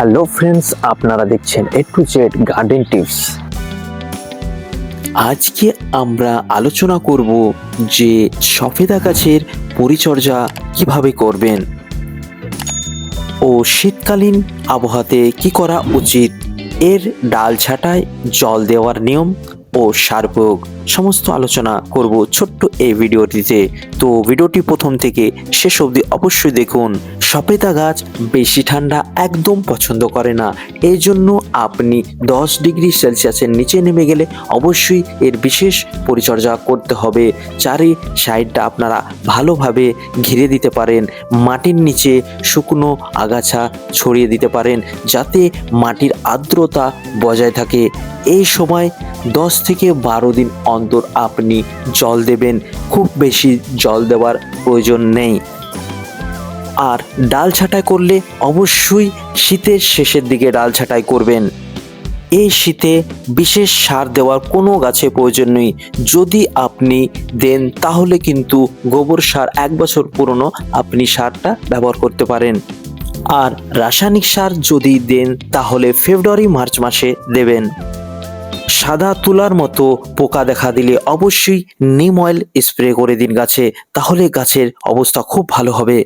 Hello friends, আপনারা দেখছেন A to Z garden tips আজকে আমরা আলোচনা করব যে সফেদা গাছের পরিচর্যা কীভাবে করবেন ও শীতকালীন আবহাওয়াতে কি করা উচিত। এর ডাল ছাঁটায় জল দেওয়ার নিয়ম ও সার প্রয়োগ সমস্ত আলোচনা করব ছোট্ট এই ভিডিওটিতে। তো ভিডিওটি প্রথম থেকে শেষ অবধি অবশ্যই দেখুন। সপেতা গাছ বেশি ঠান্ডা একদম পছন্দ করে না। এই জন্য আপনি দশ ডিগ্রি সেলসিয়াসের নিচে নেমে গেলে অবশ্যই এর বিশেষ পরিচর্যা করতে হবে। চারি সাইডটা আপনারা ভালোভাবে ঘিরে দিতে পারেন। মাটির নিচে শুকনো আগাছা ছড়িয়ে দিতে পারেন যাতে মাটির আর্দ্রতা বজায় থাকে। এই সময় দশ থেকে বারো দিন অন্তর আপনি জল দেবেন, খুব বেশি জল দেওয়ার প্রয়োজন নেই। আর ডাল ছাঁটাই করলে অবশ্যই শীতের শেষের দিকে ডাল ছাঁটাই করবেন। এই শীতে বিশেষ সার দেওয়ার কোনো গাছে প্রয়োজন নেই। যদি আপনি দেন, তাহলে কিন্তু গোবর সার এক বছর পুরনো আপনি সারটা ব্যবহার করতে পারেন। আর রাসায়নিক সার যদি দেন, তাহলে ফেব্রুয়ারি, মার্চ মাসে দেবেন। সাদা তুলার মতো পোকা দেখা দিলে অবশ্যই নিম অয়েল স্প্রে করে দিন গাছে, তাহলে গাছের অবস্থা খুব ভালো হবে।